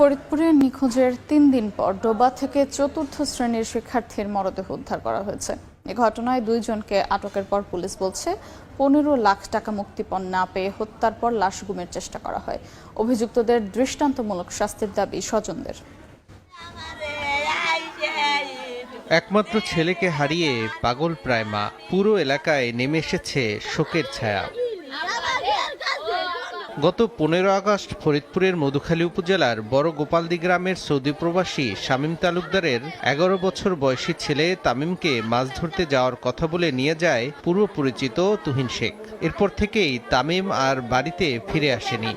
ফরিদপুরে নিখোঁজের তিন দিন পর ডোবা থেকে চতুর্থ শ্রেণির শিক্ষার্থীর মরদেহ উদ্ধার করা হয়েছে। এ ঘটনায় দুইজনকে আটকের পর পুলিশ বলছে, পনেরো লাখ টাকা মুক্তিপণ না পেয়ে হত্যার পর লাশ গুমের চেষ্টা করা হয়। অভিযুক্তদের দৃষ্টান্তমূলক শাস্তির দাবি স্বজনদের। একমাত্র ছেলেকে হারিয়ে পাগল প্রায় মা। পুরো এলাকায় নেমে এসেছে শোকের ছায়া। গত পনেরো আগস্ট ফরিদপুরের মধুখালী উপজেলার বড় গোপালদি গ্রামের সৌদি প্রবাসী শামীম তালুকদারের এগারো বছর বয়সী ছেলে তামিমকে মাছ ধরতে যাওয়ার কথা বলে নিয়ে যায় পূর্ব পরিচিত তুহিন শেখ। এরপর থেকেই তামিম আর বাড়িতে ফিরে আসেনি।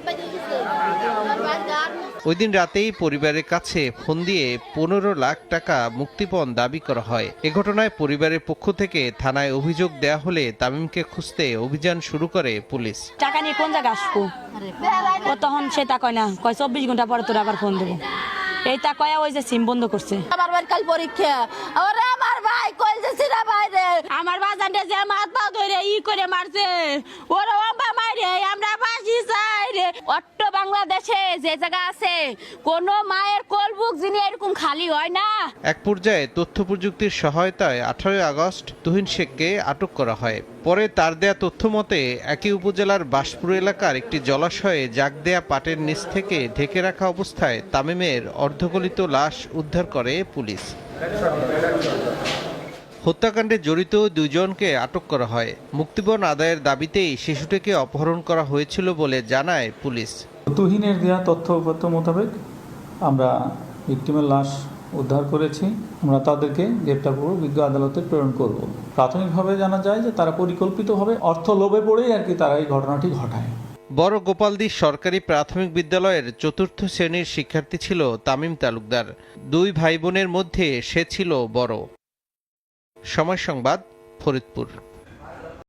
ওই দিন রাতেই পরিবারের কাছে ফোন দিয়ে পনেরো লাখ টাকা মুক্তিপণ দাবি করা হয়। এ ঘটনায় পরিবারের পক্ষ থেকে থানায় অভিযোগ দেয়া হলে তামিমকে খুঁজতে অভিযান শুরু করে পুলিশ। টাকা নিয়ে কোন জায়গায় আসব? ও তখন সে তা কয় না। কয় চব্বিশ ঘণ্টা পরে তোর আবার ফোন দেবো। এই তা কয়া ওই যে সিম বন্ধ করছে। আমার বাড়ি কাল পরীক্ষা। ওরে আমার ভাই কই না বাইরে আমার বাজানটা যে মাত পা ধরে ই করে মারছে। ওরা অট্ট বাংলাদেশে যে জায়গা আছে, কোন মায়ের কোল বুক যিনি এরকম খালি হয় না। এক পর্যায়ে তথ্য প্রযুক্তির সহায়তায় আঠারোই আগস্ট তুহিন শেখকে আটক করা হয়। পরে তার দেয়া তথ্য মতে, একই উপজেলার বাসপুর এলাকার একটি জলাশয়ে জাগ দেয়া পাটের নিচ থেকে ঢেকে রাখা অবস্থায় তামিমের অর্ধগলিত লাশ উদ্ধার করে পুলিশ। হত্যাকাণ্ডে জড়িত দুজনকে আটক করা হয়। মুক্তিপণ আদায়ের দাবিতেই শিশুটিকে অপহরণ করা হয়েছিল বলে জানায় পুলিশ। তুহিনের দেওয়া তথ্য তথ্যপত্র মোতাবেক আমরা ভিক্টিমের লাশ উদ্ধার করেছি। আমরা তাদেরকে গ্রেপ্তার করব বিজ্ঞ আদালতে প্রেরণ করব। প্রাথমিকভাবে জানা যায় যে তারা পরিকল্পিতভাবে অর্থ লোভে পড়েই আর কি তারা এই ঘটনাটি ঘটায়। বড় গোপালদি সরকারি প্রাথমিক বিদ্যালয়ের চতুর্থ শ্রেণির শিক্ষার্থী ছিল তামিম তালুকদার। দুই ভাই বোনের মধ্যে সে ছিল বড়। সময় সংবাদ ফরিদপুর।